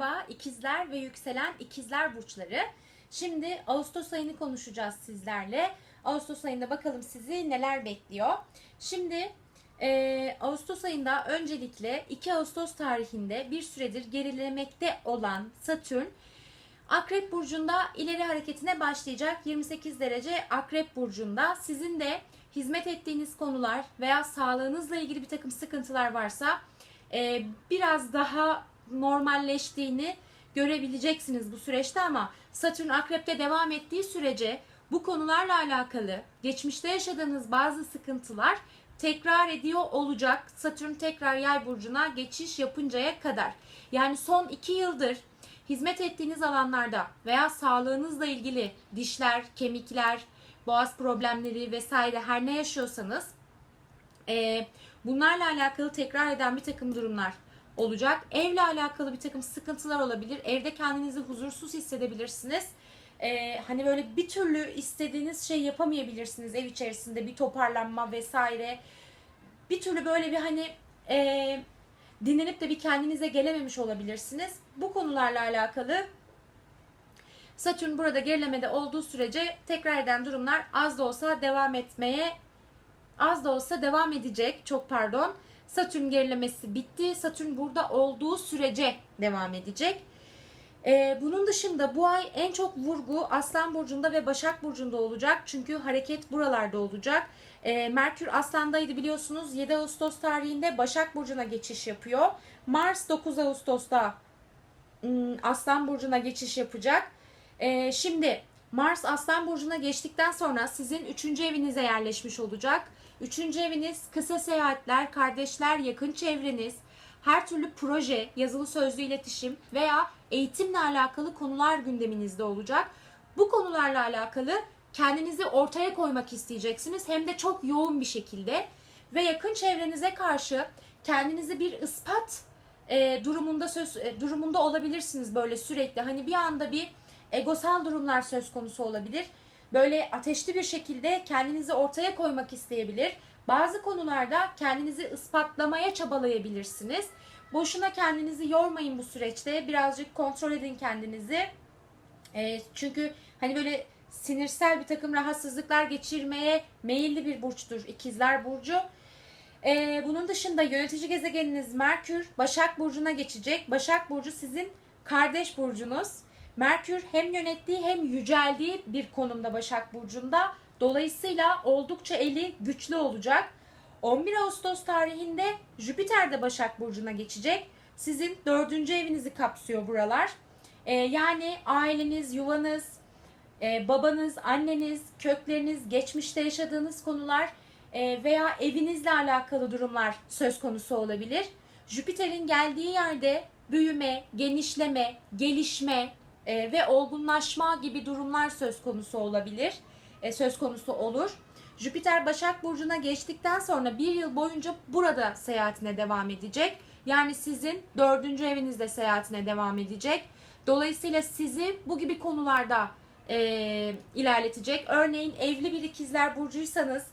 Merhaba ikizler ve yükselen ikizler burçları. Şimdi Ağustos ayını konuşacağız sizlerle. Ağustos ayında bakalım sizi neler bekliyor. Şimdi e, Ağustos ayında öncelikle 2 Ağustos tarihinde bir süredir gerilemekte olan Satürn Akrep burcunda ileri hareketine başlayacak 28 derece Akrep burcunda. Sizin de hizmet ettiğiniz konular veya sağlığınızla ilgili bir takım sıkıntılar varsa e, biraz daha normalleştiğini görebileceksiniz bu süreçte ama Satürn Akrep'te devam ettiği sürece bu konularla alakalı geçmişte yaşadığınız bazı sıkıntılar tekrar ediyor olacak. Satürn tekrar yay burcuna geçiş yapıncaya kadar. Yani son iki yıldır hizmet ettiğiniz alanlarda veya sağlığınızla ilgili dişler, kemikler, boğaz problemleri vesaire her ne yaşıyorsanız e, bunlarla alakalı tekrar eden bir takım durumlar olacak. Evle alakalı bir takım sıkıntılar olabilir. Evde kendinizi huzursuz hissedebilirsiniz. Ee, hani böyle bir türlü istediğiniz şey yapamayabilirsiniz ev içerisinde bir toparlanma vesaire. Bir türlü böyle bir hani e, dinlenip de bir kendinize gelememiş olabilirsiniz. Bu konularla alakalı Satürn burada gerilemede olduğu sürece tekrar eden durumlar az da olsa devam etmeye az da olsa devam edecek. Çok pardon. Satürn gerilemesi bitti. Satürn burada olduğu sürece devam edecek. Ee, bunun dışında bu ay en çok vurgu Aslan Burcu'nda ve Başak Burcu'nda olacak. Çünkü hareket buralarda olacak. Ee, Merkür Aslan'daydı biliyorsunuz. 7 Ağustos tarihinde Başak Burcu'na geçiş yapıyor. Mars 9 Ağustos'ta ım, Aslan Burcu'na geçiş yapacak. Ee, şimdi Mars Aslan Burcu'na geçtikten sonra sizin 3. evinize yerleşmiş olacak. Üçüncü eviniz kısa seyahatler, kardeşler, yakın çevreniz, her türlü proje, yazılı sözlü iletişim veya eğitimle alakalı konular gündeminizde olacak. Bu konularla alakalı kendinizi ortaya koymak isteyeceksiniz hem de çok yoğun bir şekilde ve yakın çevrenize karşı kendinizi bir ispat e, durumunda söz e, durumunda olabilirsiniz böyle sürekli. Hani bir anda bir egosal durumlar söz konusu olabilir böyle ateşli bir şekilde kendinizi ortaya koymak isteyebilir. Bazı konularda kendinizi ispatlamaya çabalayabilirsiniz. Boşuna kendinizi yormayın bu süreçte. Birazcık kontrol edin kendinizi. E, çünkü hani böyle sinirsel bir takım rahatsızlıklar geçirmeye meyilli bir burçtur ikizler burcu. E, bunun dışında yönetici gezegeniniz Merkür Başak Burcu'na geçecek. Başak Burcu sizin kardeş burcunuz. Merkür hem yönettiği hem yüceldiği bir konumda Başak Burcu'nda. Dolayısıyla oldukça eli güçlü olacak. 11 Ağustos tarihinde Jüpiter de Başak Burcu'na geçecek. Sizin dördüncü evinizi kapsıyor buralar. Ee, yani aileniz, yuvanız, e, babanız, anneniz, kökleriniz, geçmişte yaşadığınız konular e, veya evinizle alakalı durumlar söz konusu olabilir. Jüpiter'in geldiği yerde büyüme, genişleme, gelişme, e, ve olgunlaşma gibi durumlar söz konusu olabilir. E, söz konusu olur. Jüpiter Başak Burcu'na geçtikten sonra bir yıl boyunca burada seyahatine devam edecek. Yani sizin dördüncü evinizde seyahatine devam edecek. Dolayısıyla sizi bu gibi konularda e, ilerletecek. Örneğin evli bir ikizler burcuysanız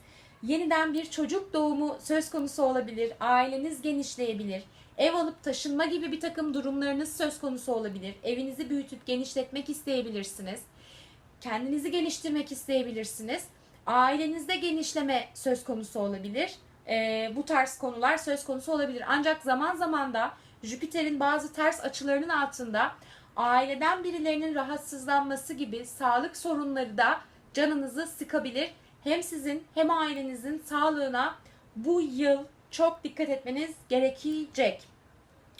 yeniden bir çocuk doğumu söz konusu olabilir. Aileniz genişleyebilir ev alıp taşınma gibi bir takım durumlarınız söz konusu olabilir. Evinizi büyütüp genişletmek isteyebilirsiniz. Kendinizi geliştirmek isteyebilirsiniz. Ailenizde genişleme söz konusu olabilir. Ee, bu tarz konular söz konusu olabilir. Ancak zaman zaman da Jüpiter'in bazı ters açılarının altında aileden birilerinin rahatsızlanması gibi sağlık sorunları da canınızı sıkabilir. Hem sizin hem ailenizin sağlığına bu yıl çok dikkat etmeniz gerekecek.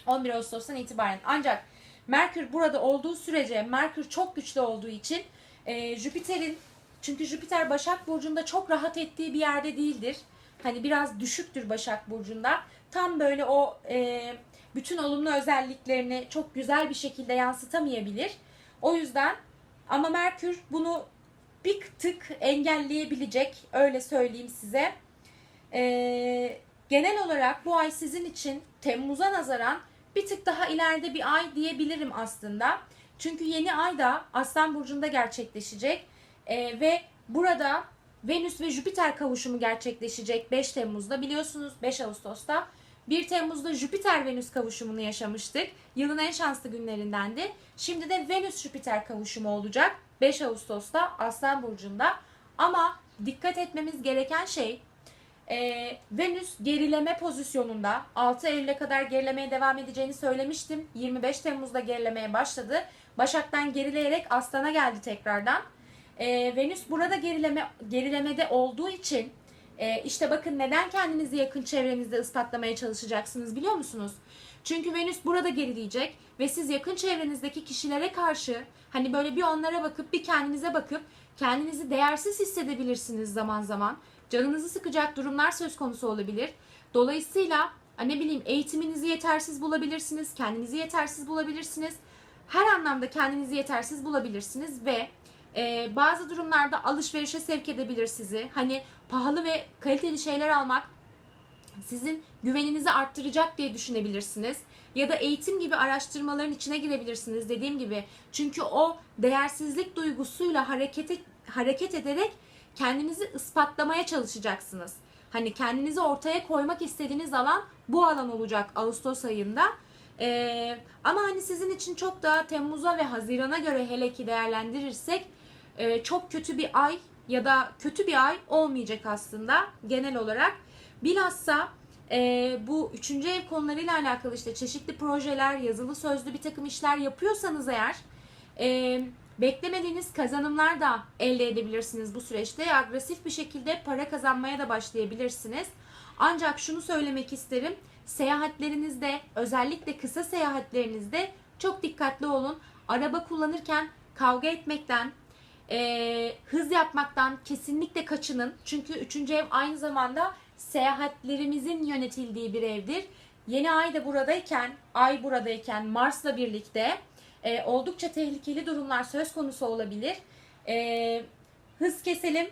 11 Ağustos'tan itibaren. Ancak Merkür burada olduğu sürece Merkür çok güçlü olduğu için e, Jüpiter'in çünkü Jüpiter Başak Burcu'nda çok rahat ettiği bir yerde değildir. Hani biraz düşüktür Başak Burcu'nda. Tam böyle o e, bütün olumlu özelliklerini çok güzel bir şekilde yansıtamayabilir. O yüzden ama Merkür bunu bir tık engelleyebilecek öyle söyleyeyim size. Eee Genel olarak bu ay sizin için Temmuz'a nazaran bir tık daha ileride bir ay diyebilirim aslında. Çünkü yeni ay da Aslan Burcu'nda gerçekleşecek. Ee, ve burada Venüs ve Jüpiter kavuşumu gerçekleşecek 5 Temmuz'da. Biliyorsunuz 5 Ağustos'ta 1 Temmuz'da Jüpiter-Venüs kavuşumunu yaşamıştık. Yılın en şanslı günlerindendi. Şimdi de Venüs-Jüpiter kavuşumu olacak. 5 Ağustos'ta Aslan Burcu'nda. Ama dikkat etmemiz gereken şey e, Venüs gerileme pozisyonunda 6 Eylül'e kadar gerilemeye devam edeceğini söylemiştim. 25 Temmuz'da gerilemeye başladı. Başak'tan gerileyerek Aslan'a geldi tekrardan. E, Venüs burada gerileme gerilemede olduğu için e, işte bakın neden kendinizi yakın çevrenizde ispatlamaya çalışacaksınız biliyor musunuz? Çünkü Venüs burada gerileyecek ve siz yakın çevrenizdeki kişilere karşı hani böyle bir onlara bakıp bir kendinize bakıp kendinizi değersiz hissedebilirsiniz zaman zaman. Canınızı sıkacak durumlar söz konusu olabilir. Dolayısıyla ne bileyim eğitiminizi yetersiz bulabilirsiniz, kendinizi yetersiz bulabilirsiniz. Her anlamda kendinizi yetersiz bulabilirsiniz ve e, bazı durumlarda alışverişe sevk edebilir sizi. Hani pahalı ve kaliteli şeyler almak sizin güveninizi arttıracak diye düşünebilirsiniz. Ya da eğitim gibi araştırmaların içine girebilirsiniz dediğim gibi. Çünkü o değersizlik duygusuyla hareket, hareket ederek kendinizi ispatlamaya çalışacaksınız. Hani kendinizi ortaya koymak istediğiniz alan bu alan olacak Ağustos ayında. Ee, ama hani sizin için çok da Temmuz'a ve Haziran'a göre hele ki değerlendirirsek e, çok kötü bir ay ya da kötü bir ay olmayacak aslında genel olarak. Bilhassa e, bu üçüncü ev konularıyla alakalı işte çeşitli projeler, yazılı sözlü bir takım işler yapıyorsanız eğer e, beklemediğiniz kazanımlar da elde edebilirsiniz bu süreçte. Agresif bir şekilde para kazanmaya da başlayabilirsiniz. Ancak şunu söylemek isterim. Seyahatlerinizde özellikle kısa seyahatlerinizde çok dikkatli olun. Araba kullanırken kavga etmekten, e, hız yapmaktan kesinlikle kaçının. Çünkü üçüncü ev aynı zamanda seyahatlerimizin yönetildiği bir evdir. Yeni ay da buradayken, ay buradayken Mars'la birlikte e, oldukça tehlikeli durumlar söz konusu olabilir. E, hız keselim,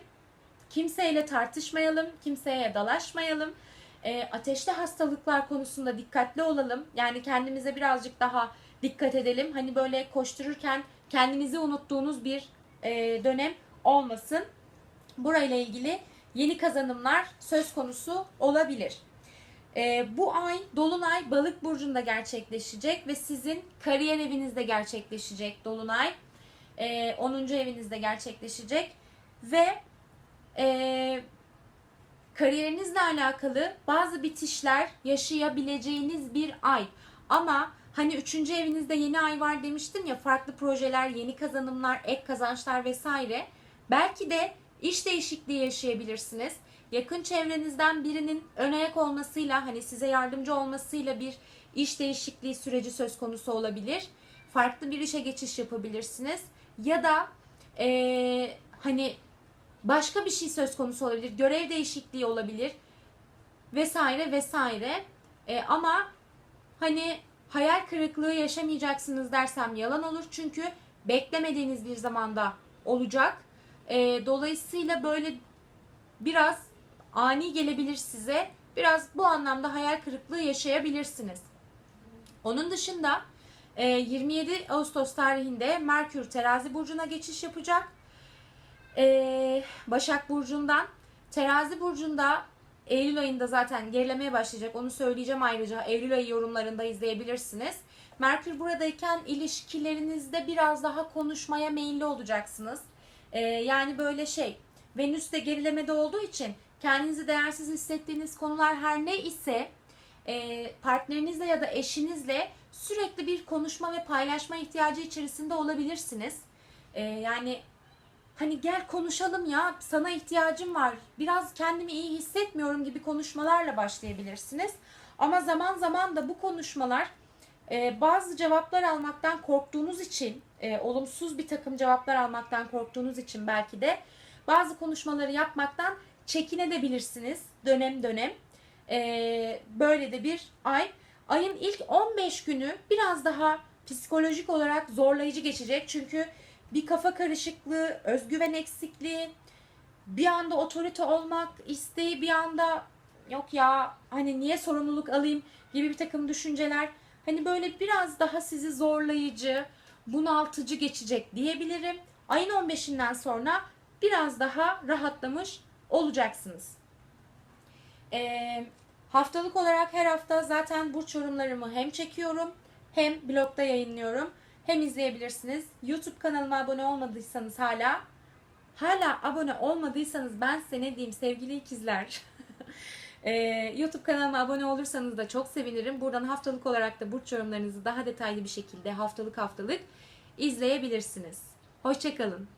kimseyle tartışmayalım, kimseye dalaşmayalım. E, ateşli hastalıklar konusunda dikkatli olalım. Yani kendimize birazcık daha dikkat edelim. Hani böyle koştururken kendinizi unuttuğunuz bir e, dönem olmasın. Burayla ilgili yeni kazanımlar söz konusu olabilir. E, bu ay Dolunay Balık Burcu'nda gerçekleşecek ve sizin kariyer evinizde gerçekleşecek Dolunay. E, 10. evinizde gerçekleşecek ve e, kariyerinizle alakalı bazı bitişler yaşayabileceğiniz bir ay. Ama hani üçüncü evinizde yeni ay var demiştim ya farklı projeler, yeni kazanımlar, ek kazançlar vesaire. Belki de iş değişikliği yaşayabilirsiniz. Yakın çevrenizden birinin ön ayak olmasıyla hani size yardımcı olmasıyla bir iş değişikliği süreci söz konusu olabilir. Farklı bir işe geçiş yapabilirsiniz. Ya da ee, hani başka bir şey söz konusu olabilir. Görev değişikliği olabilir. Vesaire vesaire. E, ama hani hayal kırıklığı yaşamayacaksınız dersem yalan olur. Çünkü beklemediğiniz bir zamanda olacak. E, dolayısıyla böyle biraz ani gelebilir size. Biraz bu anlamda hayal kırıklığı yaşayabilirsiniz. Onun dışında e, 27 Ağustos tarihinde Merkür terazi burcuna geçiş yapacak. E, Başak Burcu'ndan. Terazi Burcu'nda Eylül ayında zaten gerilemeye başlayacak. Onu söyleyeceğim ayrıca. Eylül ayı yorumlarında izleyebilirsiniz. Merkür buradayken ilişkilerinizde biraz daha konuşmaya meyilli olacaksınız. Ee, yani böyle şey Venüs de gerilemede olduğu için kendinizi değersiz hissettiğiniz konular her ne ise e, partnerinizle ya da eşinizle sürekli bir konuşma ve paylaşma ihtiyacı içerisinde olabilirsiniz. E, yani hani gel konuşalım ya sana ihtiyacım var biraz kendimi iyi hissetmiyorum gibi konuşmalarla başlayabilirsiniz. Ama zaman zaman da bu konuşmalar e, bazı cevaplar almaktan korktuğunuz için olumsuz bir takım cevaplar almaktan korktuğunuz için belki de bazı konuşmaları yapmaktan çekinebilirsiniz dönem dönem. E, böyle de bir ay. Ayın ilk 15 günü biraz daha psikolojik olarak zorlayıcı geçecek. Çünkü bir kafa karışıklığı, özgüven eksikliği, bir anda otorite olmak isteği, bir anda yok ya hani niye sorumluluk alayım gibi bir takım düşünceler. Hani böyle biraz daha sizi zorlayıcı, bunaltıcı geçecek diyebilirim. Ayın 15'inden sonra biraz daha rahatlamış olacaksınız. Ee, Haftalık olarak her hafta zaten burç yorumlarımı hem çekiyorum hem blogda yayınlıyorum. Hem izleyebilirsiniz. YouTube kanalıma abone olmadıysanız hala hala abone olmadıysanız ben size ne diyeyim sevgili ikizler. YouTube kanalıma abone olursanız da çok sevinirim. Buradan haftalık olarak da burç yorumlarınızı daha detaylı bir şekilde haftalık haftalık izleyebilirsiniz. Hoşçakalın.